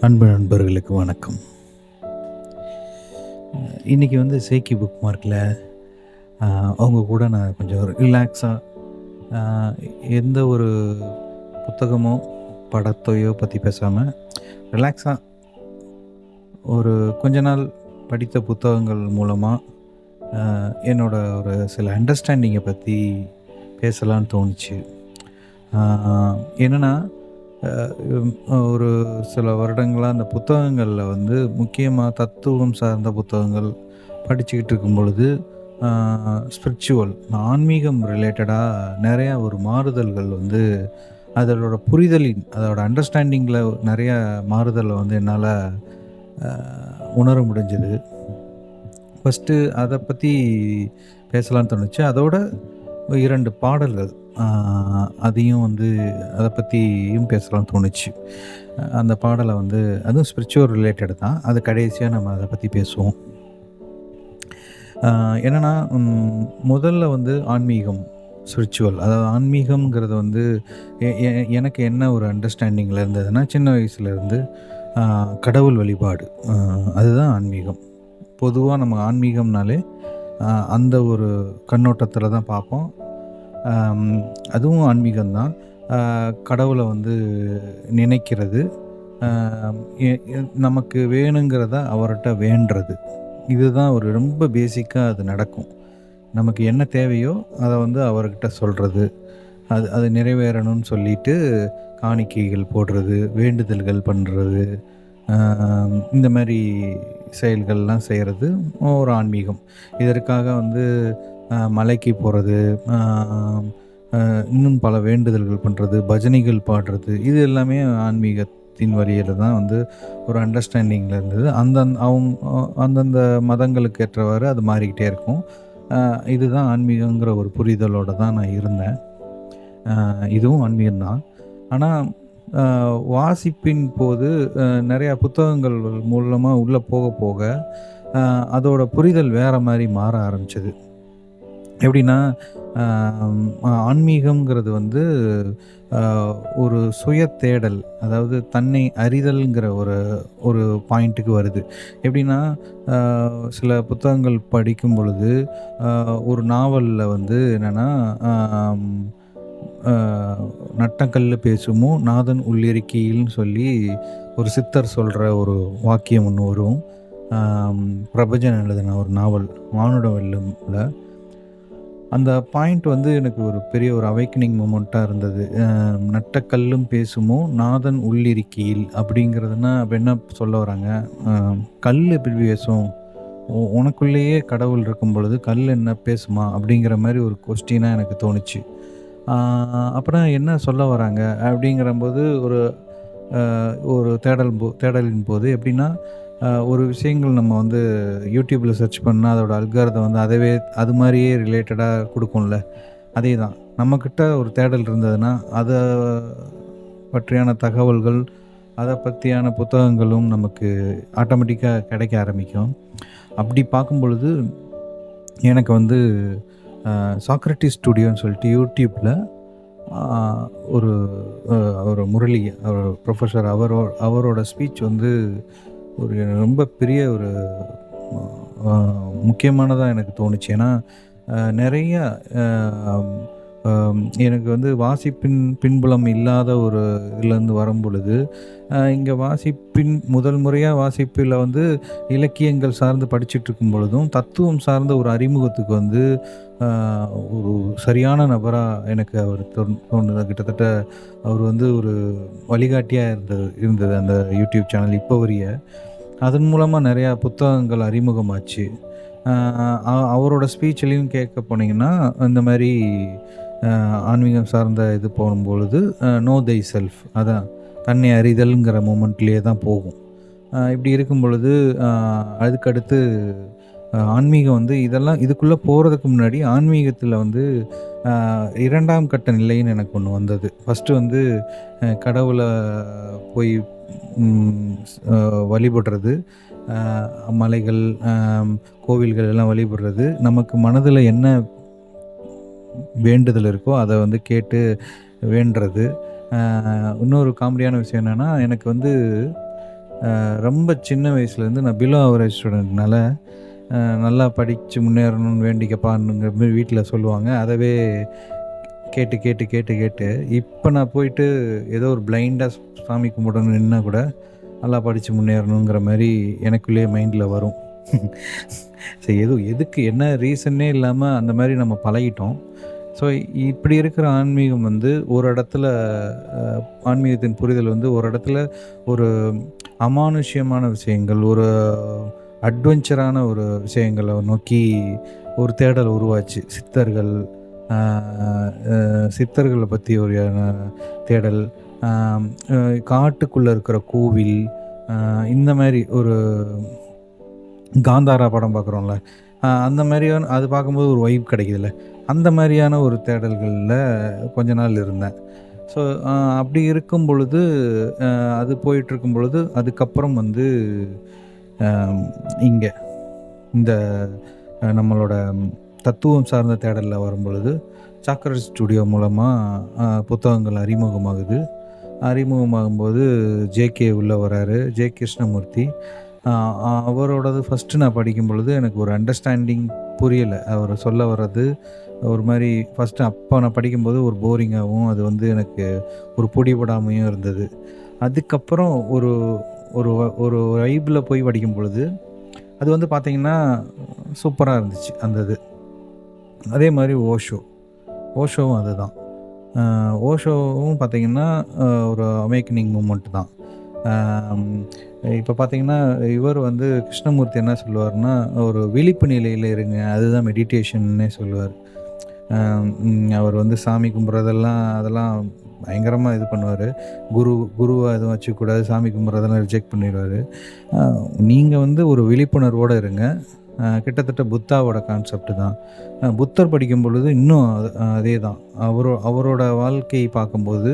அன்பு நண்பர்களுக்கு வணக்கம். இன்றைக்கி வந்து சேக்கி புக் மார்க்கில் அவங்க கூட நான் கொஞ்சம் ரிலாக்ஸாக எந்த ஒரு புத்தகமோ படத்தையோ பற்றி பேசாமல் ரிலாக்ஸாக ஒரு கொஞ்ச நாள் படித்த புத்தகங்கள் மூலமாக என்னோட ஒரு சில அண்டர்ஸ்டாண்டிங்கை பற்றி பேசலான்னு தோணுச்சு. என்னென்னா ஒரு சில வருடங்களாக அந்த புத்தகங்களில் வந்து முக்கியமாக தத்துவம் சார்ந்த புத்தகங்கள் படிச்சுக்கிட்டு இருக்கும் பொழுது ஸ்பிரிச்சுவல் ஆன்மீகம் ரிலேட்டடாக நிறையா ஒரு மாறுதல்கள் வந்து அதோட புரிதலின் அதோட அண்டர்ஸ்டாண்டிங்கில் நிறைய மாறுதலை வந்து என்னால் உணர முடிஞ்சது. ஃபஸ்ட்டு அதை பற்றி பேசலான்னு தோணுச்சு. அதோட இரண்டு பாடல்கள் அதையும் வந்து அதை பற்றியும் பேசலாம்னு தோணுச்சு. அந்த பாடலை வந்து அதுவும் ஸ்பிரிச்சுவல் ரிலேட்டட் தான். அது கடைசியாக நம்ம அதை பற்றி பேசுவோம். என்னென்னா முதல்ல வந்து ஆன்மீகம் ஸ்பிரிச்சுவல் அதாவது ஆன்மீகம்ங்கிறது வந்து எனக்கு என்ன ஒரு அண்டர்ஸ்டாண்டிங்கில் இருந்ததுன்னா சின்ன வயசுலேருந்து கடவுள் வழிபாடு. அதுதான் ஆன்மீகம். பொதுவாக நம்ம ஆன்மீகம்னாலே அந்த ஒரு கண்ணோட்டத்தில் தான் பார்ப்போம். அதுவும் ஆன்மீகம்தான். கடவுளை வந்து நினைக்கிறது. நமக்கு வேணுங்கிறத அவர்கிட்ட வேண்டுறது இதுதான் ஒரு ரொம்ப பேசிக்காக அது நடக்கும். நமக்கு என்ன தேவையோ அதை வந்து அவர்கிட்ட சொல்கிறது அது அது நிறைவேறணும்னு சொல்லிட்டு காணிக்கைகள் போடுறது வேண்டுதல்கள் பண்ணுறது இந்த மாதிரி செயல்கள்லாம் செய்கிறது ஒரு ஆன்மீகம். இதற்காக வந்து மலைக்கு போகிறது இன்னும் பல வேண்டுதல்கள் பண்ணுறது பஜனைகள் பாடுறது இது எல்லாமே ஆன்மீகத்தின் வழியில் தான் வந்து ஒரு அண்டர்ஸ்டாண்டிங்கில் இருந்தது. அந்தந்த அவங்க அந்தந்த மதங்களுக்கு ஏற்றவாறு அது மாறிக்கிட்டே இருக்கும். இதுதான் ஆன்மீகங்கிற ஒரு புரிதலோடு தான் நான் இருந்தேன். இதுவும் ஆன்மீகம்தான். ஆனால் வாசிப்பின் போது நிறையா புத்தகங்கள் மூலமாக உள்ளே போக போக அதோட புரிதல் வேறு மாதிரி மாற ஆரம்பிச்சது. எப்படின்னா ஆன்மீகம்ங்கிறது வந்து ஒரு சுய தேடல் அதாவது தன்னை அறிதல்ங்கிற ஒரு ஒரு பாயிண்ட்டுக்கு வருது. எப்படின்னா சில புத்தகங்கள் படிக்கும் பொழுது ஒரு நாவலில் வந்து என்னென்னா நட்டக்கல் பேசுமோ? நாதன் உள்ளிருக்கியில்னு சொல்லி ஒரு சித்தர் சொல்கிற ஒரு வாக்கியம் ஒன்று வரும். பிரபஞ்சன் எழுதின ஒரு நாவல் மானுட வெள்ளமில் அந்த பாயிண்ட் வந்து எனக்கு ஒரு பெரிய ஒரு அவைக்கனிங் மூமெண்ட்டாக இருந்தது. நட்டக்கல்லும் பேசுமோ? நாதன் உள்ளிருக்கியில் அப்படிங்கிறதுனா அப்போ என்ன சொல்ல வராங்க? கல் எப்படி பேசும்? உனக்குள்ளேயே கடவுள் இருக்கும் பொழுது கல் என்ன பேசுமா? அப்படிங்கிற மாதிரி ஒரு கொஸ்டினாக எனக்கு தோணுச்சு. அப்புறம் என்ன சொல்ல வராங்க அப்படிங்கிறம்போது ஒரு ஒரு தேடல் போ தேடலின் போது எப்படின்னா ஒரு விஷயங்கள் நம்ம வந்து யூடியூப்பில் சர்ச் பண்ணால் அதோட அல்காரத்தை வந்து அதவே அது மாதிரியே ரிலேட்டடாக கொடுக்கும்ல. அதே தான் நம்மக்கிட்ட ஒரு தேடல் இருந்ததுன்னா அதை பற்றியான தகவல்கள் அதை பற்றியான புத்தகங்களும் நமக்கு ஆட்டோமேட்டிக்காக கிடைக்க ஆரம்பிக்கும். அப்படி பார்க்கும் பொழுது எனக்கு வந்து சாக்ரட்டி ஸ்டுடியோன்னு சொல்லிட்டு யூடியூப்பில் ஒரு ஒரு முரளி அவர் ப்ரொஃபஸர் அவரோ அவரோட ஸ்பீச் வந்து ஒரு ரொம்ப பெரிய ஒரு முக்கியமானதாக எனக்கு தோணுச்சு. ஏன்னா நிறைய எனக்கு வந்து வாசிப்பின் பின்புலம் இல்லாத ஒரு இதுலேருந்து வரும் பொழுது இங்கே வாசிப்பின் முதல் முறையாக வாசிப்பில் வந்து இலக்கியங்கள் சார்ந்து படிச்சுட்டு இருக்கும் பொழுதும் தத்துவம் சார்ந்த ஒரு அறிமுகத்துக்கு வந்து ஒரு சரியான நபராக எனக்கு அவர் தோணுது கிட்டத்தட்ட அவர் வந்து ஒரு வழிகாட்டியாக இருந்தது இருந்தது அந்த யூடியூப் சேனல் இப்போ வரிய. அதன் மூலமாக நிறையா புத்தகங்கள் அறிமுகமாச்சு. அவரோட ஸ்பீச்லேயும் கேட்க போனீங்கன்னா இந்த மாதிரி ஆன்மீகம் சார்ந்த இது போகும்பொழுது நோ தை செல்ஃப் அதான் தன்னை அறிதல்ங்கிற மூமெண்ட்லேயே தான் போகும். இப்படி இருக்கும் பொழுது அதுக்கடுத்து ஆன்மீகம் வந்து இதெல்லாம் இதுக்குள்ளே போகிறதுக்கு முன்னாடி ஆன்மீகத்தில் வந்து இரண்டாம் கட்ட நிலைன்னு எனக்கு ஒன்று வந்தது. ஃபஸ்ட்டு வந்து கடவுளை போய் வழிபடுறது மலைகள் கோவில்கள் எல்லாம் வழிபடுறது நமக்கு மனதில் என்ன வேண்டுதல் இருக்கோ அதை வந்து கேட்டு வேண்டுறது இன்னொரு காமெடியான விஷயம் என்னென்னா எனக்கு வந்து ரொம்ப சின்ன வயசுலேருந்து நான் பிலோ அவரேஜ் ஸ்டூடெண்ட்னால, நல்லா படித்து முன்னேறணும்னு வேண்டிக்கப்பான்னுங்கிற மாதிரி வீட்டில் சொல்லுவாங்க. அதவே கேட்டு, கேட்டு, கேட்டு, கேட்டு இப்போ நான் போயிட்டு ஏதோ ஒரு பிளைண்டாக சாமி கும்பிடணும்னு நின்னா கூட, நல்லா படித்து முன்னேறணுங்கிற மாதிரி எனக்குள்ளேயே மைண்டில் வரும். சரி எது எதுக்கு என்ன ரீசன்னே இல்லாமல் அந்த மாதிரி நம்ம பழகிட்டோம். ஸோ இப்படி இருக்கிற ஆன்மீகம் வந்து ஒரு இடத்துல ஆன்மீகத்தின் புரிதல் வந்து ஒரு இடத்துல ஒரு அமானுஷ்யமான விஷயங்கள், ஒரு அட்வென்ச்சரான ஒரு விஷயங்களை நோக்கி ஒரு தேடல் உருவாச்சு. சித்தர்கள், சித்தர்களை பற்றி ஒரு தேடல், காட்டுக்குள்ளே இருக்கிற கோவில், இந்த மாதிரி ஒரு காந்தாரா படம் பார்க்குறோம்ல, அந்த மாதிரியான அது பார்க்கும்போது ஒரு வைப் கிடைக்குதுல்ல, அந்த மாதிரியான ஒரு தேடல்களில் கொஞ்ச நாள் இருந்தேன். ஸோ அப்படி இருக்கும் பொழுது, அது போயிட்டுருக்கும் பொழுது, அதுக்கப்புறம் வந்து இங்கே இந்த நம்மளோட தத்துவம் சார்ந்த தேடலில் வரும் பொழுது சாக்ரஸ் ஸ்டுடியோ மூலமாக புத்தகங்கள் அறிமுகமாகுது. அறிமுகமாகும்போது ஜேகே உள்ளே வராரு. ஜே. கிருஷ்ணமூர்த்தி. அவரோடது ஃபஸ்ட்டு நான் படிக்கும் பொழுது எனக்கு ஒரு அண்டர்ஸ்டாண்டிங் புரியலை அவர் சொல்ல வர்றது ஒரு மாதிரி ஃபஸ்ட்டு அப்போ நான் படிக்கும்போது ஒரு போரிங்காகவும் அது வந்து எனக்கு ஒரு புடிபடாமையும் இருந்தது. அதுக்கப்புறம் ஒரு ஒரு ஒரு வைப்பில் போய் படிக்கும் பொழுது, அது வந்து பார்த்திங்கன்னா சூப்பராக இருந்துச்சு அந்த இது. அதே மாதிரி ஓஷோ. ஓஷோவும் அதுதான். ஓஷோவும் பார்த்தீங்கன்னா, ஒரு அமேக்கனிங் மூமெண்ட் தான். இப்போ பார்த்தீங்கன்னா, இவர் வந்து கிருஷ்ணமூர்த்தி என்ன சொல்லுவார்னா ஒரு விழிப்பு நிலையில் இருங்க. அதுதான் மெடிடேஷன்னே சொல்லுவார் அவர் வந்து சாமி கும்பிட்றதெல்லாம் அதெல்லாம் பயங்கரமாக இது பண்ணுவார் குரு குருவை எதுவும் வச்சுக்கூடாது சாமி கும்பிட்றதெல்லாம் ரிஜெக்ட் பண்ணிடுவார் நீங்கள் வந்து ஒரு விழிப்புணர்வோடு இருங்க. கிட்டத்தட்ட புத்தாவோட கான்செப்ட் தான். புத்தர் படிக்கும் பொழுது இன்னும் அதே தான். அவரோ அவரோட வாழ்க்கையை பார்க்கும்போது,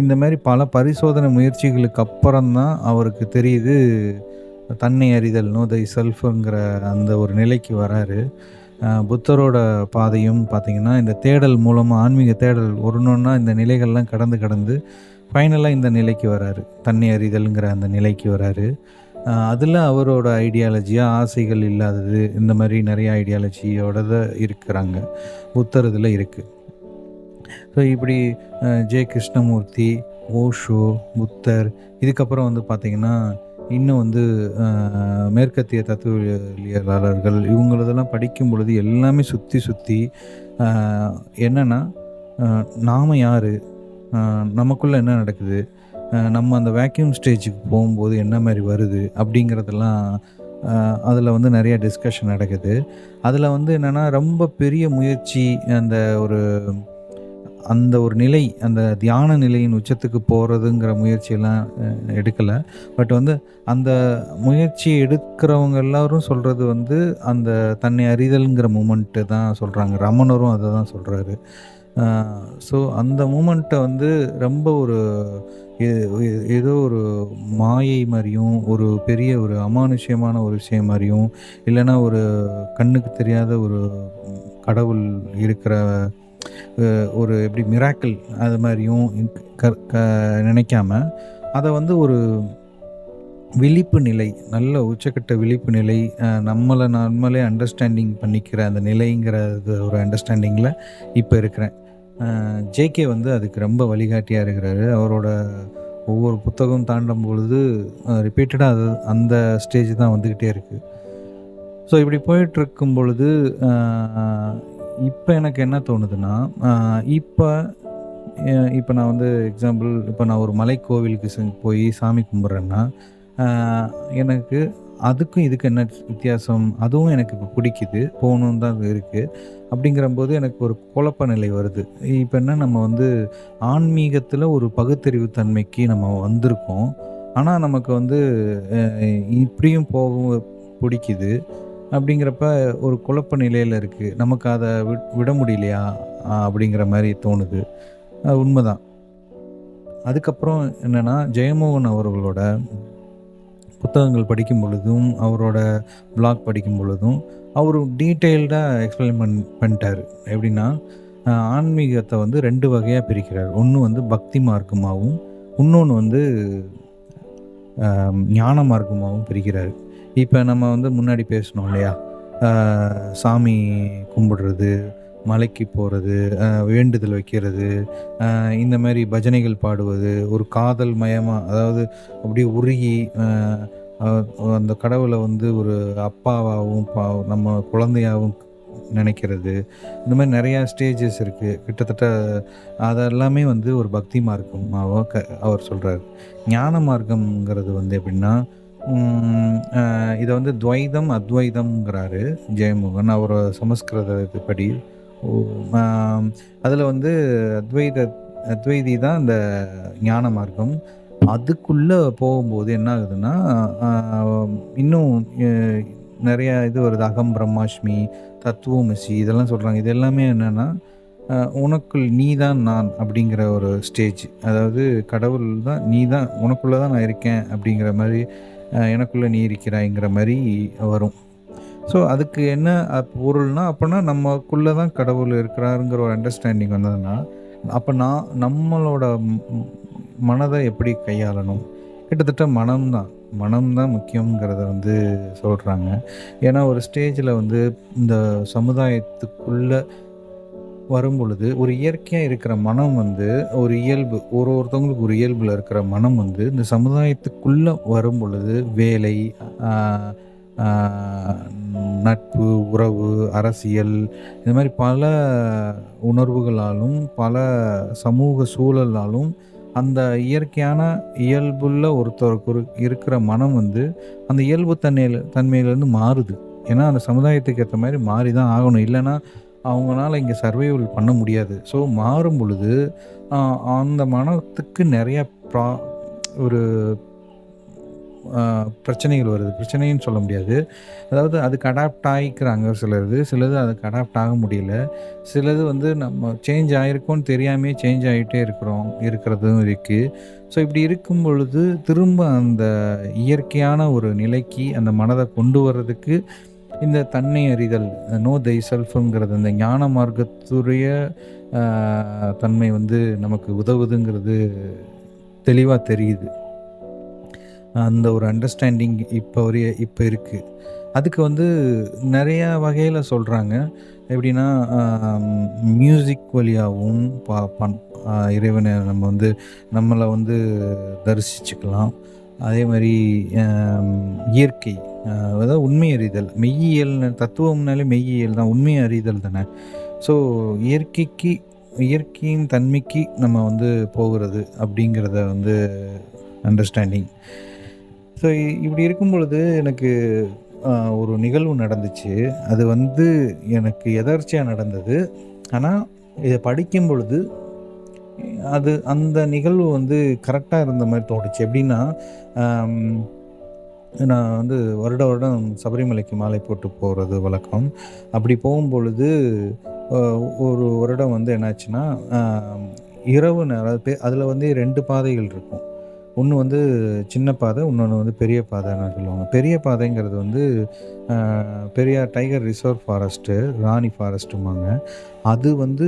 இந்த மாதிரி பல பரிசோதனை முயற்சிகளுக்கு அப்புறம்தான் அவருக்கு தெரியுது, தன்னை அறிதல், நோ தை செல்ஃபுங்கிற அந்த ஒரு நிலைக்கு வராரு. புத்தரோட பாதையும் பார்த்தீங்கன்னா, இந்த தேடல் மூலமாக ஆன்மீக தேடல் ஒண்ணொண்ணா இந்த நிலைகள்லாம் கடந்து கடந்து ஃபைனலாக இந்த நிலைக்கு வராரு. தண்ணி அறிதல்ங்கிற அந்த நிலைக்கு வராரு. அதில் அவரோட ஐடியாலஜியாக ஆசைகள் இல்லாதது, இந்த மாதிரி நிறைய ஐடியாலஜியோட தான் இருக்கிறாங்க. புத்தர் இதில் இருக்குது ஸோ இப்படி அ ஜே. கிருஷ்ணமூர்த்தி, ஓஷோ, புத்தர் இதுக்கப்புறம் வந்து பார்த்தீங்கன்னா, இன்னும் வந்து மேற்கத்திய தத்துவவியலாளர்கள் இவங்களதெல்லாம் படிக்கும் பொழுது எல்லாமே சுற்றி சுற்றி என்னென்னா நாம் யார் நமக்குள்ளே என்ன நடக்குது? நம்ம அந்த வேக்யூம் ஸ்டேஜுக்கு போகும்போது என்ன மாதிரி வருது? அப்படிங்கிறதெல்லாம் அதில் வந்து நிறைய டிஸ்கஷன் நடக்குது. அதில் வந்து என்னென்னா ரொம்ப பெரிய முயற்சி அந்த ஒரு அந்த ஒரு நிலை, அந்த தியான நிலையின் உச்சத்துக்கு போகிறதுங்கிற முயற்சியெல்லாம் எடுக்கலை. பட் வந்து அந்த முயற்சி எடுக்கிறவங்க எல்லாரும் சொல்கிறது வந்து, அந்த தன்னை அறிதல்ங்கிற மூமெண்ட்டு தான் சொல்கிறாங்க ரமணரும் அதை தான் சொல்கிறாரு ஸோ அந்த மூமெண்ட்டை வந்து ரொம்ப ஒரு ஏதோ ஒரு மாயை மாதிரியும் ஒரு பெரிய ஒரு அமானுஷ்யமான ஒரு விஷயம் மாதிரியும் இல்லைன்னா ஒரு கண்ணுக்கு தெரியாத ஒரு கடவுள் இருக்கிற ஒரு எப்படி மிராக்கிள் அது மாதிரியும் க க நினைக்காம, அதை வந்து ஒரு விழிப்பு நிலை, நல்ல உச்சக்கட்ட விழிப்பு நிலை, நம்மளை நம்மளே அண்டர்ஸ்டாண்டிங் பண்ணிக்கிற அந்த நிலைங்கிறது ஒரு அண்டர்ஸ்டாண்டிங்கில் இப்போ இருக்கிறேன். ஜேகே வந்து அதுக்கு ரொம்ப வழிகாட்டியாக இருக்கிறாரு. அவரோட ஒவ்வொரு புத்தகம் தாண்டும் பொழுது ரிப்பீட்டடாக அது அந்த ஸ்டேஜ் தான் வந்துக்கிட்டே இருக்குது ஸோ இப்படி போயிட்டுருக்கும் பொழுது, இப்போ எனக்கு என்ன தோணுதுன்னா, இப்போ இப்போ நான் வந்து எக்ஸாம்பிள் இப்போ நான் ஒரு மலைக்கோவிலுக்கு செ போய் சாமி கும்பிட்றேன்னா, எனக்கு அதுக்கும் இதுக்கு என்ன வித்தியாசம்? அதுவும் எனக்கு இப்போ பிடிக்குது. போகணுன்னு தான் இருக்குது அப்படிங்கிறம்போது எனக்கு ஒரு குழப்ப நிலை வருது. இப்போ என்ன நம்ம வந்து ஆன்மீகத்தில் ஒரு பகுத்தறிவு தன்மைக்கு நம்ம வந்திருக்கோம். ஆனால் நமக்கு வந்து இப்படியும் போகவும் பிடிக்குது. அப்படிங்கிறப்ப ஒரு குழப்ப நிலையில் இருக்குது நமக்கு அதை வி விட முடியலையா? அப்படிங்கிற மாதிரி தோணுது. உண்மைதான் அதுக்கப்புறம் என்னன்னா, ஜெயமோகன் அவர்களோட புத்தகங்கள் படிக்கும் பொழுதும், அவரோட பிளாக் படிக்கும் பொழுதும், அவர் டீட்டெயில்டாக எக்ஸ்பிளைன் பண் பண்ணிட்டார் எப்படின்னா, ஆன்மீகத்தை வந்து ரெண்டு வகையாக பிரிக்கிறார் ஒன்று வந்து பக்தி மார்க்கமாகவும் இன்னொன்று வந்து ஞான மார்க்கமாகவும் பிரிக்கிறாரு இப்போ நம்ம வந்து முன்னாடி பேசணும் இல்லையா? சாமி கும்பிடுறது மலைக்கு போகிறது வேண்டுதல் வைக்கிறது இந்த மாதிரி பஜனைகள் பாடுவது ஒரு காதல் மயமாக அதாவது அப்படியே உருகி அந்த கடவுளை வந்து ஒரு அப்பாவாகவும் பா- நம்ம குழந்தையாகவும் நினைக்கிறது. இந்த மாதிரி நிறையா ஸ்டேஜஸ் இருக்குது கிட்டத்தட்ட அதெல்லாமே வந்து ஒரு பக்தி மார்க்கமாக க அவர் சொல்கிறார் ஞான மார்க்கம்ங்கிறது வந்து எப்படின்னா இதை வந்து துவைதம் அத்வைதம்ங்கிறாரு ஜெயமோகன். அவர் சமஸ்கிருதத்துப்படி அதில் வந்து அத்வைத அத்வைதி தான் அந்த ஞான மார்க்கம். அதுக்குள்ளே போகும்போது என்ன ஆகுதுன்னா இன்னும் நிறையா இது வருது. அகம் பிரம்மாஷ்மி தத்துவமசி இதெல்லாம் சொல்கிறாங்க இது எல்லாமே என்னென்னா உனக்குள் நீ தான் நான் அப்படிங்கிற ஒரு ஸ்டேஜ் அதாவது கடவுள் தான் நீ தான் உனக்குள்ளே தான் நான் இருக்கேன் அப்படிங்கிற மாதிரி எனக்குள்ளே நீ இருக்கிறாய்ங்கிற மாதிரி வரும். ஸோ அதுக்கு என்ன பொருள்னா அப்போனா நமக்குள்ளே தான் கடவுள் இருக்கிறாருங்கிற ஒரு அண்டர்ஸ்டாண்டிங் வந்ததுன்னா அப்போ நான் நம்மளோட மனதை எப்படி கையாளணும்? கிட்டத்தட்ட மனம்தான். மனம்தான் முக்கியங்கிறத வந்து சொல்கிறாங்க ஏன்னா ஒரு ஸ்டேஜில் வந்து இந்த சமுதாயத்துக்குள்ளே வரும் பொழுது ஒரு இயற்கையாக இருக்கிற மனம் வந்து ஒரு இயல்பு ஒரு ஒருத்தவங்களுக்கு ஒரு இயல்பில் இருக்கிற மனம் வந்து இந்த சமுதாயத்துக்குள்ளே வரும் பொழுது வேலை நட்பு உறவு அரசியல் இந்த மாதிரி பல உணர்வுகளாலும் பல சமூக சூழலாலும் அந்த இயற்கையான இயல்புள்ள ஒருத்தருக்கு இருக்கிற மனம் வந்து அந்த இயல்பு தன்மையில் தன்மையிலேருந்து மாறுது. ஏன்னா அந்த சமுதாயத்துக்கு ஏற்ற மாதிரி மாறி தான் ஆகணும். இல்லைன்னா அவங்களால இங்கே சர்வைவல் பண்ண முடியாது. ஸோ மாறும் பொழுது அந்த மனத்துக்கு நிறையா ப்ரா ஒரு பிரச்சனைகள் வருது. பிரச்சனைன்னு சொல்ல முடியாது. அதாவது அதுக்கு அடாப்ட் ஆகிக்கிறாங்க சிலது. சிலது அதுக்கு அடாப்ட் ஆக முடியல. சிலது வந்து நம்ம சேஞ்ச் ஆகிருக்கோன்னு தெரியாமே சேஞ்ச் ஆகிட்டே இருக்கிறோம் இருக்கிறதும் இருக்குது ஸோ இப்படி இருக்கும் பொழுது திரும்ப அந்த இயற்கையான ஒரு நிலைக்கு அந்த மனதை கொண்டு வர்றதுக்கு இந்த தன்னை அறிதல் நோ தை செல்ஃபுங்கிறது அந்த ஞான மார்க்கத்துடைய தன்மை வந்து நமக்கு உதவுதுங்கிறது தெளிவாக தெரியுது. அந்த ஒரு அண்டர்ஸ்டாண்டிங் இப்போ வரைய இப்போ இருக்குது அதுக்கு வந்து நிறையா வகையில் சொல்கிறாங்க எப்படின்னா மியூசிக் வழியாகவும் பா பண் இறைவனை நம்ம வந்து நம்மளை வந்து தரிசிச்சுக்கலாம். அதே மாதிரி இயற்கை அதாவது உண்மை அறிதல் மெய்யியல் தத்துவம்னாலே மெய்யியல் தான் உண்மை அறிதல் தானே. ஸோ இயற்கைக்கு இயற்கையின் தன்மைக்கு நம்ம வந்து போகிறது அப்படிங்கிறத வந்து அண்டர்ஸ்டாண்டிங் ஸோ இப்படி இருக்கும் பொழுது எனக்கு ஒரு நிகழ்வு நடந்துச்சு. அது வந்து எனக்கு எதர்ச்சியாக நடந்தது. ஆனால் இதை படிக்கும் பொழுது அது அந்த நிகழ்வு வந்து கரெக்டாக இருந்த மாதிரி தோணுச்சு. எப்படின்னா நான் வந்து வருட வருடம் சபரிமலைக்கு மாலை போட்டு போகிறது வழக்கம். அப்படி போகும்பொழுது ஒரு வருடம் வந்து என்னாச்சுன்னா இரவு நேரம் அதில் வந்து ரெண்டு பாதைகள் இருக்கும். ஒன்று வந்து சின்ன பாதை இன்னொன்று வந்து பெரிய பாதைன்னு சொல்லுவாங்க. பெரிய பாதைங்கிறது வந்து பெரியார் டைகர் ரிசர்வ் ஃபாரஸ்ட்டு ராணி ஃபாரஸ்ட்டுமாங்க அது வந்து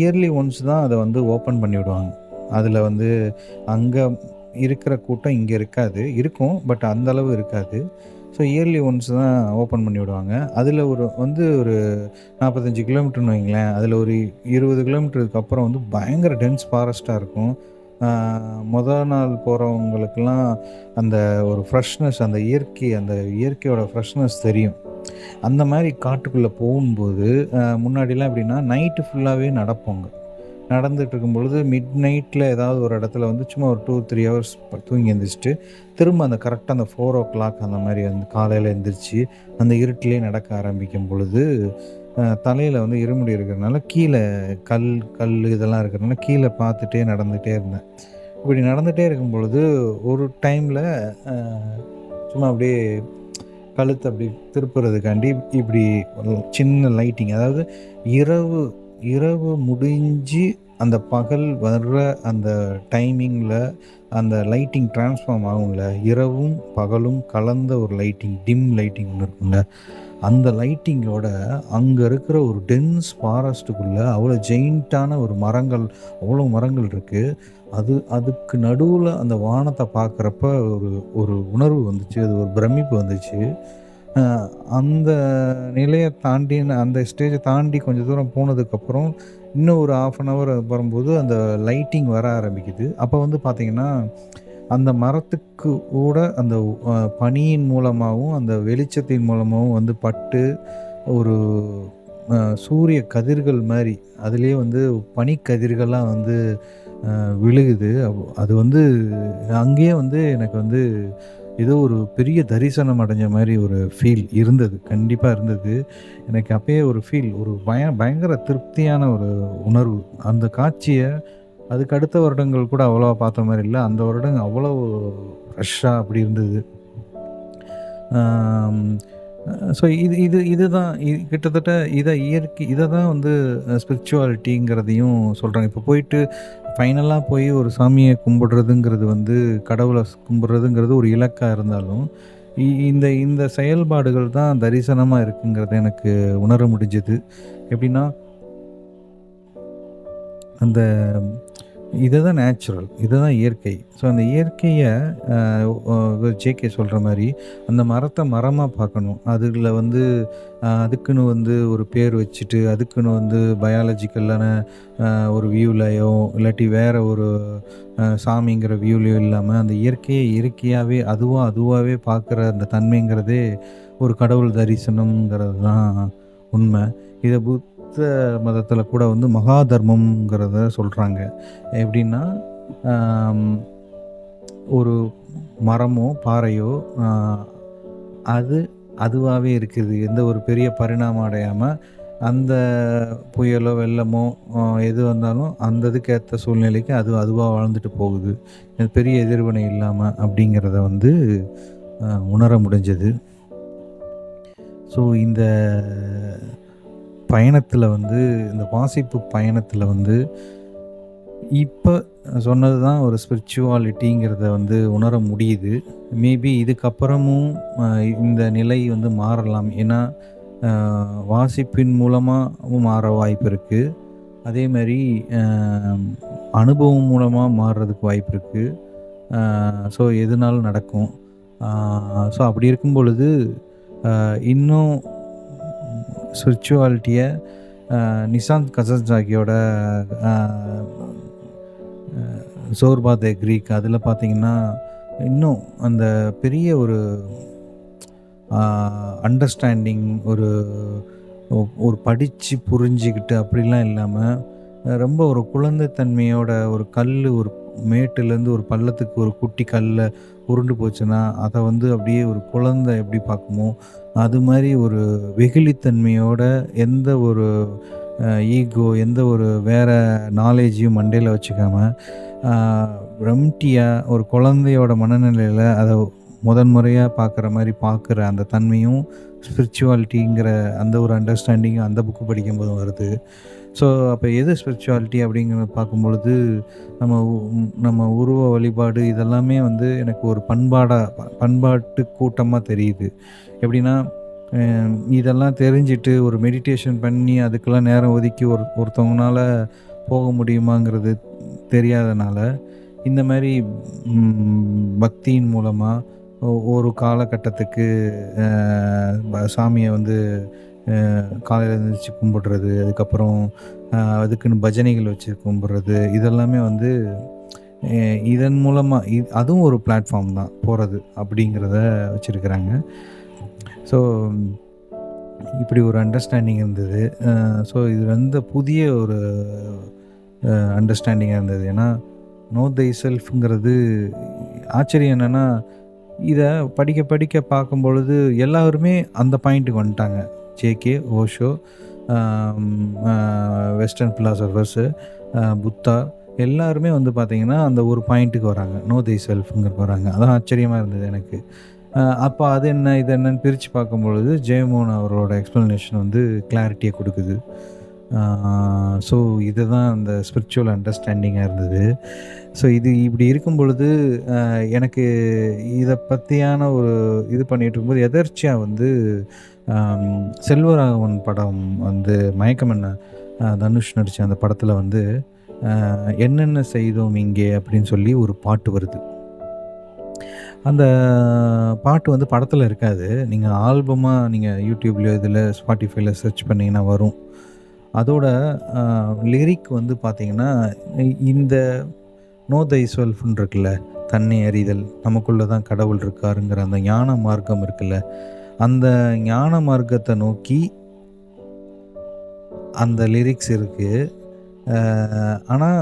இயர்லி ஒன்ஸ் தான் அதை வந்து ஓப்பன் பண்ணிவிடுவாங்க. அதில் வந்து அங்கே இருக்கிற கூட்டம் இங்கே இருக்காது. இருக்கும் பட் அந்த அளவு இருக்காது. ஸோ இயர்லி ஒன்ஸ் தான் ஓப்பன் பண்ணி விடுவாங்க அதில் ஒரு வந்து ஒரு நாற்பத்தஞ்சு கிலோமீட்டர்னு வைங்களேன் அதில் ஒரு இருபது கிலோமீட்டருக்கு அப்புறம் வந்து பயங்கர டென்ஸ் ஃபாரஸ்ட்டாக இருக்கும். மொதல் நாள் போகிறவங்களுக்கெல்லாம் அந்த ஒரு ஃப்ரெஷ்னஸ் அந்த இயற்கை அந்த இயற்கையோட ஃப்ரெஷ்னஸ் தெரியும். அந்த மாதிரி காட்டுக்குள்ளே போகும்போது முன்னாடிலாம் எப்படின்னா நைட்டு ஃபுல்லாகவே நடப்போங்க. நடந்துட்டு இருக்கும் பொழுது மிட் நைட்டில் ஏதாவது ஒரு இடத்துல வந்து சும்மா ஒரு டூ த்ரீ ஹவர்ஸ் தூங்கி எழுந்திரிச்சிட்டு திரும்ப அந்த கரெக்டாக அந்த ஃபோர் ஓ கிளாக் அந்த மாதிரி வந்து காலையில் எழுந்திரிச்சு அந்த இருட்டிலே நடக்க ஆரம்பிக்கும் பொழுது தலையில் வந்து இருமுடி இருக்கிறதுனால கீழே கல் கல் இதெல்லாம் இருக்கிறதுனால கீழே பார்த்துட்டே நடந்துகிட்டே இருந்தேன். இப்படி நடந்துகிட்டே இருக்கும் பொழுது ஒரு டைமில் சும்மா அப்படியே கழுத்தை அப்படி திருப்புறதுக்காண்டி இப்படி ஒரு சின்ன லைட்டிங் அதாவது இரவு இரவு முடிஞ்சு அந்த பகல் வர்ற அந்த டைமிங்கில் அந்த லைட்டிங் ட்ரான்ஸ்ஃபார்ம் ஆகும்ல. இரவும் பகலும் கலந்த ஒரு லைட்டிங் டிம் லைட்டிங் ஒன்று இருக்கும்ல. அந்த லைட்டிங்கோட அங்கே இருக்கிற ஒரு டென்ஸ் ஃபாரஸ்ட்டுக்குள்ளே அவ்வளோ ஜெயிண்ட்டான ஒரு மரங்கள் அவ்வளோ மரங்கள் இருக்குது அது அதுக்கு நடுவில் அந்த வானத்தை பார்க்குறப்ப ஒரு ஒரு உணர்வு வந்துச்சு அது ஒரு பிரமிப்பு வந்துச்சு. அந்த நிலையை தாண்டி அந்த ஸ்டேஜை தாண்டி கொஞ்சம் தூரம் போனதுக்கப்புறம் இன்னும் ஒரு ஆஃப் அன் ஹவர் வரும்போது அந்த லைட்டிங் வர ஆரம்பிக்குது. அப்போ வந்து பார்த்திங்கன்னா அந்த மரத்துக்கு கூட அந்த பனியின் மூலமாகவும் அந்த வெளிச்சத்தின் மூலமாகவும் வந்து பட்டு ஒரு சூரிய கதிர்கள் மாதிரி அதுலேயே வந்து பனிக்கதிர்கள்லாம் வந்து விழுகுது. அது வந்து அங்கேயே வந்து எனக்கு வந்து ஏதோ ஒரு பெரிய தரிசனம் அடைஞ்ச மாதிரி ஒரு ஃபீல் இருந்தது. கண்டிப்பாக இருந்தது. எனக்கு அப்பயே ஒரு ஃபீல் ஒரு பய பயங்கர திருப்தியான ஒரு உணர்வு. அந்த காட்சியை அதுக்கு அடுத்த வருடங்கள் கூட அவ்வளோவா பார்த்த மாதிரி இல்லை. அந்த வருடம் அவ்வளோ ஃப்ரெஷ்ஷாக அப்படி இருந்தது. ஸோ இது இது இதுதான் இது கிட்டத்தட்ட இதை இயற்கை இதை தான் வந்து ஸ்பிரிச்சுவாலிட்டிங்கிறதையும் சொல்கிறாங்க இப்போ போயிட்டு ஃபைனலாக போய் ஒரு சாமியை கும்பிடுறதுங்கிறது வந்து கடவுளை கும்பிடுறதுங்கிறது ஒரு இலக்காக இருந்தாலும் இ- இந்த இந்த செயல்பாடுகள் தான் தரிசனமாக இருக்குங்கிறத எனக்கு உணர முடிஞ்சது. எப்படின்னா அந்த இதுதான் நேச்சுரல் இதுதான் இயற்கை. ஸோ அந்த இயற்கையை ஜேகே சொல்கிற மாதிரி அந்த மரத்தை மரமாக பார்க்கணும். அதில் வந்து அதுக்குன்னு வந்து ஒரு பேர் வச்சுட்டு அதுக்குன்னு வந்து பயாலஜிக்கலான ஒரு வியூலையோ இல்லாட்டி வேறு ஒரு சாமிங்கிற வியூலையோ இல்லாமல் அந்த இயற்கையை இயற்கையாகவே அதுவாக அதுவாகவே பார்க்குற அந்த தன்மைங்கிறதே ஒரு கடவுள் தரிசனம்ங்கிறது தான் உண்மை. இதை புத்த மதத்தில் கூட வந்து மகா தர்மம்ங்கிறத சொல்கிறாங்க எப்படின்னா ஒரு மரமோ பாறையோ அது அதுவாகவே இருக்குது. எந்த ஒரு பெரிய பரிணாமம் அடையாமல் அந்த புயலோ வெள்ளமோ எது வந்தாலும் அந்த இதுக்கு ஏற்ற சூழ்நிலைக்கு அது அதுவாக வாழ்ந்துட்டு போகுது. இது பெரிய எதிர்வினை இல்லாமல் அப்படிங்கிறத வந்து உணர முடிஞ்சது. ஸோ இந்த பயணத்தில் வந்து இந்த வாசிப்பு பயணத்தில் வந்து இப்போ சொன்னது தான் ஒரு ஸ்பிரிச்சுவாலிட்டிங்கிறத வந்து உணர முடியுது. மேபி இதுக்கப்புறமும் இந்த நிலை வந்து மாறலாம். ஏன்னா வாசிப்பின் மூலமாகவும் மாற வாய்ப்பு இருக்குது அதே மாதிரி அனுபவம் மூலமாக மாறுறதுக்கு வாய்ப்பு இருக்குது ஸோ எதுனாலும் நடக்கும். ஸோ அப்படி இருக்கும் பொழுது இன்னும் ஸ்பிரிச்சுவாலிட்டியை நிசாந்த் கசஸ்ஜாகியோட சோர்பா த க்ரீக் அதில் பார்த்தீங்கன்னா இன்னும் அந்த பெரிய ஒரு அண்டர்ஸ்டாண்டிங் ஒரு ஒரு படித்து புரிஞ்சிக்கிட்டு அப்படிலாம் இல்லாமல் ரொம்ப ஒரு குழந்தைத்தன்மையோட ஒரு கல் ஒரு மேட்டுலேருந்து ஒரு பள்ளத்துக்கு ஒரு குட்டி கல்லை உருண்டு போச்சுன்னா அதை வந்து அப்படியே ஒரு குழந்தை எப்படி பார்க்குமோ அது மாதிரி ஒரு வெகுளித்தன்மையோட எந்த ஒரு ஈகோ எந்த ஒரு வேற நாலேஜையும் மண்டையில் வச்சுக்காம ரம்டியாக ஒரு குழந்தையோட மனநிலையில் அதை முதன் முறையாக பார்க்குற மாதிரி பார்க்குற அந்த தன்மையும் ஸ்பிரிச்சுவாலிட்டிங்கிற அந்த ஒரு அண்டர்ஸ்டாண்டிங்கும் அந்த புக்கு படிக்கும்போது வருது. ஸோ அப்போ எது ஸ்பிரிச்சுவாலிட்டி அப்படிங்கிற பார்க்கும்பொழுது நம்ம உ- நம்ம உருவ வழிபாடு இதெல்லாமே வந்து எனக்கு ஒரு பண்பாடாக பண்பாட்டு கூட்டமாக தெரியுது. எப்படின்னா இதெல்லாம் தெரிஞ்சிட்டு ஒரு மெடிடேஷன் பண்ணி அதுக்கெல்லாம் நேரம் ஒதுக்கி ஒரு ஒருத்தவங்களால போக முடியுமாங்கிறது தெரியாதனால இந்த மாதிரி பக்தியின் மூலமாக ஒரு காலகட்டத்துக்கு சாமியை வந்து காலையில் எழுந்திரிச்சு கும்பிடுறது அதுக்கப்புறம் அதுக்குன்னு பஜனைகள் வச்சு கும்பிடுறது இதெல்லாமே வந்து இதன் மூலமாக அதுவும் ஒரு பிளாட்ஃபார்ம் தான் போகிறது அப்படிங்கிறத வச்சுருக்கிறாங்க. ஸோ இப்படி ஒரு அண்டர்ஸ்டாண்டிங் இருந்தது. ஸோ இது வந்து புதிய ஒரு அண்டர்ஸ்டாண்டிங்காக இருந்தது. ஏன்னா நோ தை செல்ஃப்ங்கிறது ஆச்சரியம் என்னென்னா இதை படிக்க படிக்க பார்க்கும் பொழுது எல்லாருமே அந்த பாயிண்ட்டுக்கு வந்துட்டாங்க. JK Osho western philosophers Buddha எல்லாருமே வந்து பார்த்திங்கன்னா அந்த ஒரு பாயிண்ட்டுக்கு வராங்க. நோ தை செல்ஃப்ங்கிறதுக்கு வராங்க. அதான் ஆச்சரியமாக இருந்தது எனக்கு. Uh, அப்போ அது என்ன இது என்னன்னு பிரித்து பார்க்கும்பொழுது ஜெயமோகன் அவரோட எக்ஸ்ப்ளனேஷன் வந்து கிளாரிட்டியை கொடுக்குது. Uh, ஸோ இதுதான் அந்த ஸ்பிரிச்சுவல் அண்டர்ஸ்டாண்டிங்காக இருந்தது. ஸோ இது இப்படி இருக்கும் பொழுது uh, எனக்கு இதை பற்றியான ஒரு இது பண்ணிகிட்டு இருக்கும்போது எதர்ச்சியாக வந்து செல்வராகவன் படம் வந்து மயக்கம் என்ன? தனுஷ் நடித்த அந்த படத்தில் வந்து என்னென்ன செய்தோம் இங்கே அப்படின்னு சொல்லி ஒரு பாட்டு வருது. அந்த பாட்டு வந்து படத்தில் இருக்காது. நீங்கள் ஆல்பமாக நீங்கள் யூடியூப்லேயோ இதில் ஸ்பாட்டிஃபைல சர்ச் பண்ணிங்கன்னா வரும். அதோட லிரிக் வந்து பார்த்திங்கன்னா இந்த நோ தை செல்ஃப்னு இருக்குல்ல தன்னை அறிதல் நமக்குள்ளே தான் கடவுள் இருக்காருங்கிற அந்த ஞான மார்க்கம் இருக்குல்ல அந்த ஞான மார்க்கத்தை நோக்கி அந்த லிரிக்ஸ் இருக்குது ஆனால்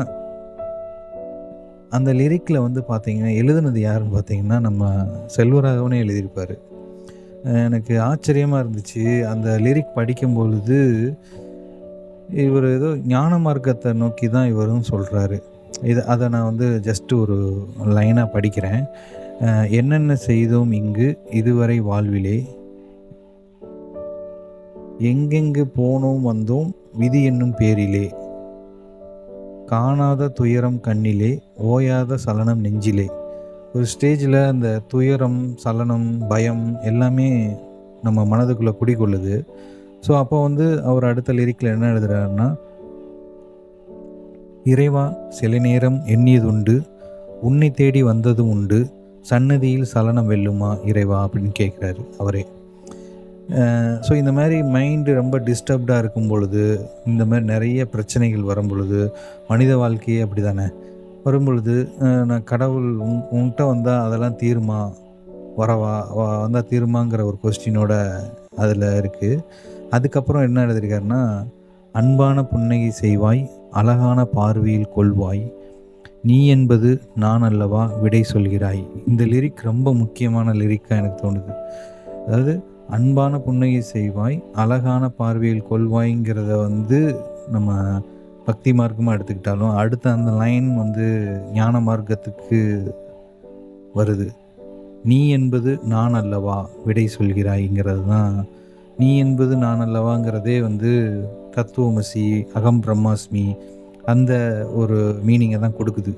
அந்த லிரிக்கில் வந்து பார்த்திங்கன்னா எழுதுனது யாருன்னு பார்த்தீங்கன்னா நம்ம செல்வராகவனே எழுதியிருப்பார். எனக்கு ஆச்சரியமாக இருந்துச்சு. அந்த லிரிக் படிக்கும் பொழுது இவர் ஏதோ ஞான மார்க்கத்தை நோக்கி தான் இவரும் சொல்கிறாரு இது அதை நான் வந்து ஜஸ்ட்டு ஒரு லைனாக படிக்கிறேன். என்னென்ன செய்தோம் இங்கு இதுவரை வாழ்விலே? எங்கெங்கு போனோம் வந்தோம் விதி என்னும் பேரிலே. காணாத துயரம் கண்ணிலே ஓயாத சலனம் நெஞ்சிலே. ஒரு ஸ்டேஜில் அந்த துயரம் சலனம் பயம் எல்லாமே நம்ம மனதுக்குள்ளே குடிக்கொள்ளுது ஸோ அப்போ வந்து அவர் அடுத்த லிரிக்கில் என்ன எழுதுறாருன்னா இறைவா சில நேரம் எண்ணியதுண்டு உன்னை தேடி வந்ததும் உண்டு சன்னதியில் சலனம் வெல்லுமா இறைவா? அப்படின்னு கேட்குறாரு அவரே. ஸோ இந்த மாதிரி மைண்டு ரொம்ப டிஸ்டர்ப்டாக இருக்கும் பொழுது இந்த மாதிரி நிறைய பிரச்சனைகள் வரும் பொழுது மனித வாழ்க்கையே அப்படி தானே வரும் பொழுது நான் கடவுள் உன் உன்கிட்ட வந்தால் அதெல்லாம் தீருமா? வரவா? வந்தால் தீருமாங்கிற ஒரு கொஸ்டினோட அதில் இருக்குது அதுக்கப்புறம் என்ன எழுதியிருக்காருன்னா அன்பான புன்னகை செய்வாய் அழகான பார்வையில் கொள்வாய். நீ என்பது நான் அல்லவா விடை சொல்கிறாய். இந்த லிரிக் ரொம்ப முக்கியமான லிரிக்காக எனக்கு தோணுது. அதாவது அன்பான புன்னகை செய்வாய் அழகான பார்வையில் கொள்வாய்ங்கிறத வந்து நம்ம பக்தி மார்க்கமாக எடுத்துக்கிட்டாலும் அடுத்த அந்த லைன் வந்து ஞான மார்க்கத்துக்கு வருது. நீ என்பது நான் அல்லவா விடை சொல்கிறாய்ங்கிறது தான் நீ என்பது நான் அல்லவாங்கிறதே வந்து தத்துவமசி அகம் பிரம்மாஸ்மி அந்த ஒரு மீனிங்கை தான் கொடுக்குது.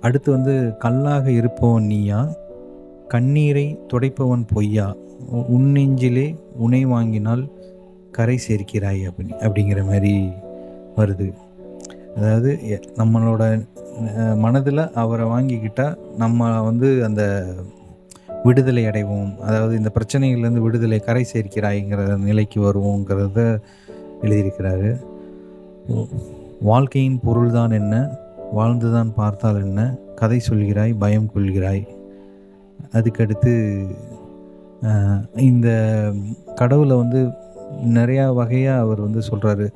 அடுத்து வந்து கல்லாக இருப்பவன் நீயா கண்ணீரை துடைப்பவன் பொய்யா? உன்னெஞ்சிலே உன் நெஞ்சிலே உனை வாங்கினால் கரை சேர்க்கிறாய் அப்படி அப்படிங்கிற மாதிரி வருது. அதாவது எ- நம்மளோட மனதில் அவரை வாங்கிக்கிட்டால் நம்ம வந்து அந்த விடுதலை அடைவோம். அதாவது இந்த பிரச்சனைகள்லேருந்து விடுதலை கரை சேர்க்கிறாய்ங்கிற நிலைக்கு வருவோங்கிறத எழுதியிருக்கிறாரு. வாழ்க்கையின் பொருள்தான் என்ன? வாழ்ந்துதான் பார்த்தால் என்ன? கதை சொல்கிறாய் பயம் கொள்கிறாய். அதுக்கடுத்து இந்த கடவுளை வந்து நிறையா வகையாக அவர் வந்து சொல்கிறாரு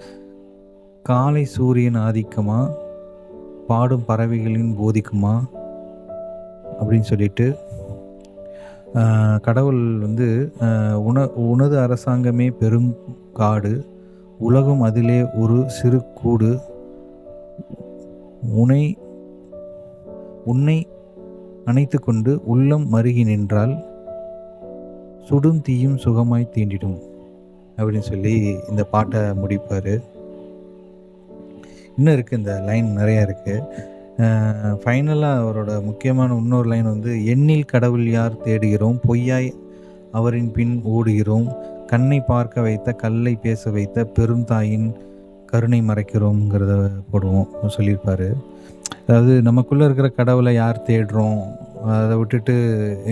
காலை சூரியன் ஆதிக்கமா? பாடும் பறவைகளின் போதிக்குமா? அப்படின்னு சொல்லிட்டு கடவுள் வந்து உண உனது அரசாங்கமே பெரும் காடு. உலகம் அதிலே ஒரு சிறு கூடு. உனை உன்னை அணைத்து கொண்டு உள்ளம் மருகி நின்றால் சுடும் தீயும் சுகமாய் தீண்டிடும் அப்படின்னு சொல்லி இந்த பாட்டை முடிப்பார். இன்னும் இருக்குது இந்த லைன் நிறையா இருக்குது ஃபைனலாக அவரோட முக்கியமான இன்னொரு லைன் வந்து எண்ணில் கடவுள் யார் தேடுகிறோம்? பொய்யாய் அவரின் பின் ஓடுகிறோம். கண்ணை பார்க்க வைத்த கல்லை பேச வைத்த பெருந்தாயின் கருணை மறைக்கிறோங்கிறத போடுவோம் சொல்லியிருப்பார். அதாவது நமக்குள்ளே இருக்கிற கடவுளை யார் தேடுறோம்? அதை விட்டுட்டு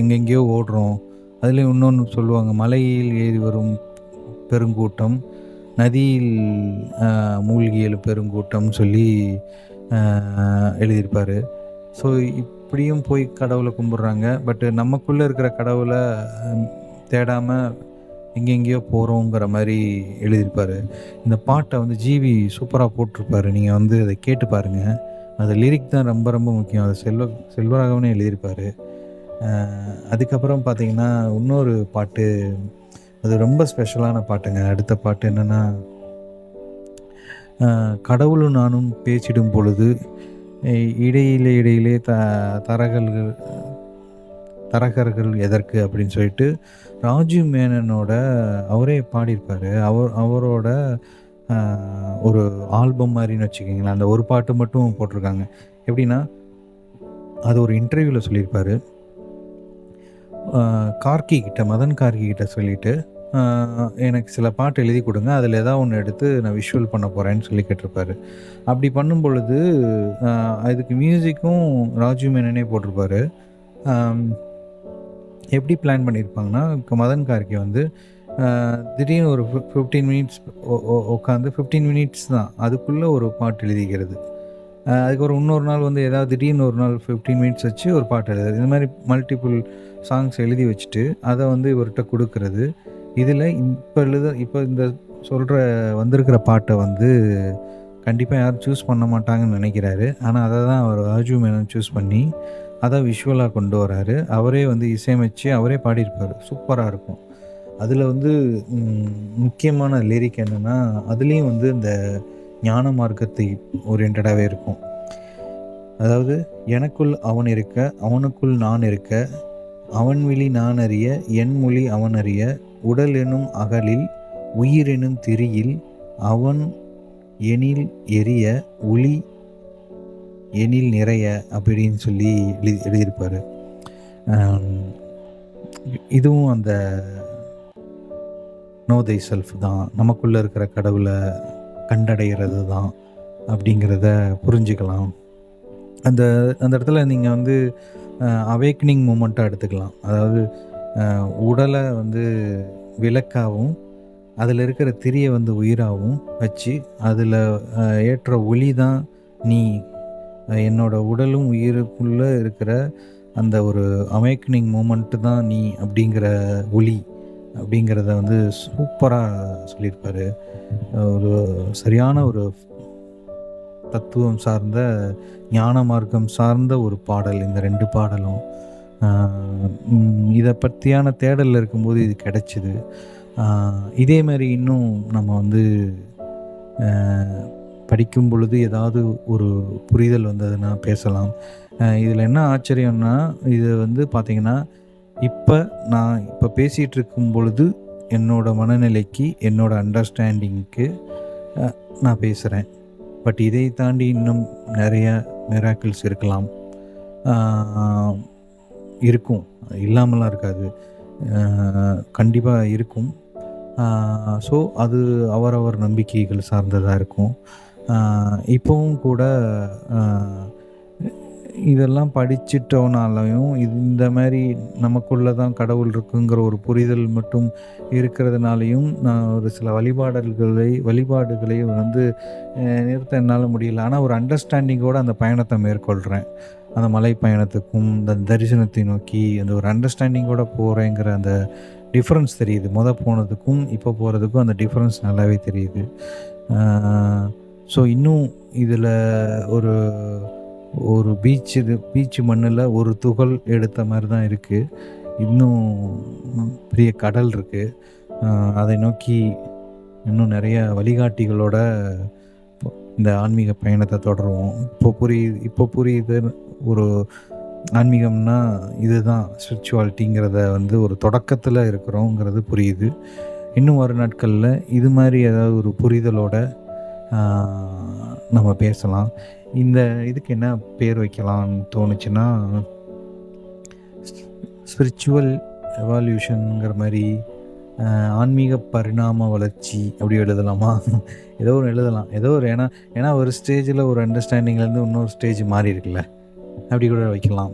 எங்கெங்கேயோ ஓடுறோம். அதுலேயும் இன்னொன்று சொல்லுவாங்க மலையில் ஏறி வரும் பெருங்கூட்டம் நதியில் மூழ்கியல் மூழ்கி பெருங்கூட்டம்னு சொல்லி எழுதியிருப்பார். ஸோ இப்படியும் போய் கடவுளை கும்பிட்றாங்க. பட்டு நமக்குள்ளே இருக்கிற கடவுளை தேடாமல் எங்கெங்கேயோ போகிறோங்கிற மாதிரி எழுதியிருப்பார். இந்த பாட்டை வந்து ஜிவி சூப்பராக போட்டிருப்பாரு. நீங்கள் வந்து அதை கேட்டு பாருங்கள் அந்த லிரிக் தான் ரொம்ப ரொம்ப முக்கியம். அது செல்வ செல்வராகவனே எழுதியிருப்பார். அதுக்கப்புறம் பார்த்தீங்கன்னா இன்னொரு பாட்டு அது ரொம்ப ஸ்பெஷலான பாட்டுங்க. அடுத்த பாட்டு என்னென்னா கடவுளும் நானும் பேச்சிடும் பொழுது இடையிலே இடையிலே த தரகர்கள் தரகர்கள் எதற்கு அப்படின்னு சொல்லிட்டு ராஜீவ் மேனனோட அவரே பாடியிருப்பார். அவர் அவரோட ஒரு ஆல்பம் மாதிரின்னு வச்சுக்கிங்களேன். அந்த ஒரு பாட்டு மட்டும் போட்டிருக்காங்க. எப்படின்னா அது ஒரு இன்டர்வியூவில் சொல்லியிருப்பார். கார்கி கிட்ட மதன் கார்கி கிட்ட சொல்லிட்டு எனக்கு சில பாட்டு எழுதி கொடுங்க. அதில் ஏதாவது ஒன்று எடுத்து நான் விஷுவல் பண்ண போகிறேன்னு சொல்லி கேட்டிருப்பாரு. அப்படி பண்ணும் பொழுது அதுக்கு மியூசிக்கும் ராஜு மேனனே போட்டிருப்பாரு. எப்படி பிளான் பண்ணியிருப்பாங்கன்னா இப்போ மதன் கார்கி வந்து திடீர்னு ஒரு ஃபிஃப்டீன் மினிட்ஸ் உட்காந்து ஃபிஃப்டீன் மினிட்ஸ் தான். அதுக்குள்ளே ஒரு பாட்டு எழுதிக்கிறது. அதுக்கு ஒரு இன்னொரு நாள் வந்து ஏதாவது திடீர்னு ஒரு நாள் ஃபிஃப்டீன் மினிட்ஸ் வச்சு ஒரு பாட்டு எழுதுறது. இந்த மாதிரி மல்டிபிள் சாங்ஸ் எழுதி வச்சுட்டு அதை வந்து இவர்கிட்ட கொடுக்கறது. இதில் இப்போ எழுத இப்போ இந்த சொல்கிற வந்திருக்கிற பாட்டை வந்து கண்டிப்பாக யாரும் சூஸ் பண்ண மாட்டாங்கன்னு நினைக்கிறாரு. ஆனால் அதை தான் அவர் ராஜு மேனன் சூஸ் பண்ணி அதை விஷுவலாக கொண்டு வராரு. அவரே வந்து இசையமைச்சு அவரே பாடியிருப்பார். சூப்பராக இருக்கும். அதில் வந்து முக்கியமான லிரிக் என்னென்னா அதுலேயும் வந்து இந்த ஞான மார்க்கத்தை ஓரியன்டாகவே இருக்கும். அதாவது எனக்குள் அவன் இருக்க அவனுக்குள் நான் இருக்க அவன் விழி நான் அறிய என் மொழி அவன் அறிய உடல் எனும் அகலில் உயிர் எனும் திரியில் அவன் எனில் எரிய ஒளி எனில் நிறைய அப்படின்னு சொல்லி எழுதி எழுதியிருப்பார். இதுவும் அந்த நோ தை செல்ஃப் தான். நமக்குள்ளே இருக்கிற கடவுளை கண்டடைகிறது தான் அப்படிங்கிறத புரிஞ்சுக்கலாம். அந்த அந்த இடத்துல நீங்கள் வந்து அவேக்னிங் மூமெண்ட்டாக எடுத்துக்கலாம். அதாவது உடலை வந்து விளக்காகவும் அதில் இருக்கிற திரியை வந்து உயிராகவும் வச்சு அதில் ஏற்ற ஒளி தான் நீ என்னோட உடலும் உயிருக்குள்ளே இருக்கிற அந்த ஒரு அவேக்னிங் மூமெண்ட்டு தான் நீ அப்படிங்கிற ஒளி. அப்படிங்கிறத வந்து சூப்பராக சொல்லியிருப்பார். ஒரு சரியான ஒரு தத்துவம் சார்ந்த ஞான மார்க்கம் சார்ந்த ஒரு பாடல் இந்த ரெண்டு பாடலும். இதை பற்றியான தேடலில் இருக்கும்போது இது கிடைச்சிது. இதே மாதிரி இன்னும் நம்ம வந்து படிக்கும் பொழுது ஏதாவது ஒரு புரிதல் வந்ததுன்னா பேசலாம். இதில் என்ன ஆச்சரியம்னா இது வந்து பார்த்திங்கன்னா இப்போ நான் இப்போ பேசிகிட்டு இருக்கும் பொழுது என்னோடய மனநிலைக்கு என்னோடய அண்டர்ஸ்டாண்டிங்க்கு நான் பேசுகிறேன் பட் இதை தாண்டி இன்னும் நிறைய மிராக்கிள்ஸ் இருக்கலாம். இருக்கும். இல்லாமலாம் இருக்காது. கண்டிப்பாக இருக்கும். ஸோ அது அவரவர் நம்பிக்கைகள் சார்ந்ததாக இருக்கும். இப்போவும் கூட இதெல்லாம் படிச்சிட்டோனாலையும் இது இந்த மாதிரி நமக்குள்ளே தான் கடவுள் இருக்குங்கிற ஒரு புரிதல் மட்டும் இருக்கிறதுனாலையும் நான் ஒரு சில வழிபாடல்களை வழிபாடுகளை வந்து நிறுத்த என்னால் முடியல. ஆனால் ஒரு அண்டர்ஸ்டாண்டிங்கோடு அந்த பயணத்தை மேற்கொள்கிறேன் அந்த மலை பயணத்துக்கும் இந்த தரிசனத்தை நோக்கி அந்த ஒரு அண்டர்ஸ்டாண்டிங்கோட போகிறேங்கிற அந்த டிஃப்ரென்ஸ் தெரியுது. முத போனதுக்கும் இப்போ போகிறதுக்கும் அந்த டிஃப்ரென்ஸ் நல்லாவே தெரியுது. ஸோ இன்னும் இதில் ஒரு ஒரு பீச்சு இது மண்ணில் ஒரு துகள் எடுத்த மாதிரி தான் இருக்குது இன்னும் பெரிய கடல் இருக்குது அதை நோக்கி இன்னும் நிறைய வழிகாட்டிகளோட இந்த ஆன்மீக பயணத்தை தொடருவோம். இப்போ புரியுது இப்போ புரியுது ஒரு ஆன்மீகம்னா இதுதான் ஸ்பிரிச்சுவாலிட்டிங்கிறத வந்து ஒரு தொடக்கத்தில் இருக்கிறோங்கிறது புரியுது. இன்னும் வரும் நாட்களில் இது மாதிரி ஏதாவது ஒரு புரிதலோட நம்ம பேசலாம். இந்த இதுக்கு என்ன பேர் வைக்கலாம்னு தோணுச்சுன்னா ஸ்பிரிச்சுவல் எவால்யூஷனுங்கிற மாதிரி ஆன்மீக பரிணாம வளர்ச்சி அப்படி எழுதலாமா? ஏதோ ஒன்று எழுதலாம். ஏதோ ஒரு ஏன்னா ஏன்னா ஒரு ஸ்டேஜில் ஒரு அண்டர்ஸ்டாண்டிங்லேருந்து இன்னொரு ஸ்டேஜ் மாறி இருக்குல்ல. அப்படி கூட வைக்கலாம்.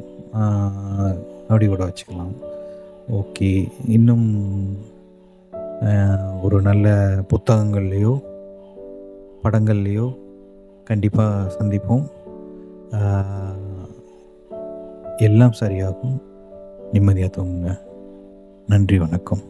அப்படி கூட வச்சுக்கலாம். ஓகே. இன்னும் ஒரு நல்ல புத்தகங்கள்லேயோ படங்கள்லேயோ கண்டிப்பாக சந்திப்போம். எல்லாம் சரியாகும். நிம்மதியாக தூங்குங்க. நன்றி வணக்கம்.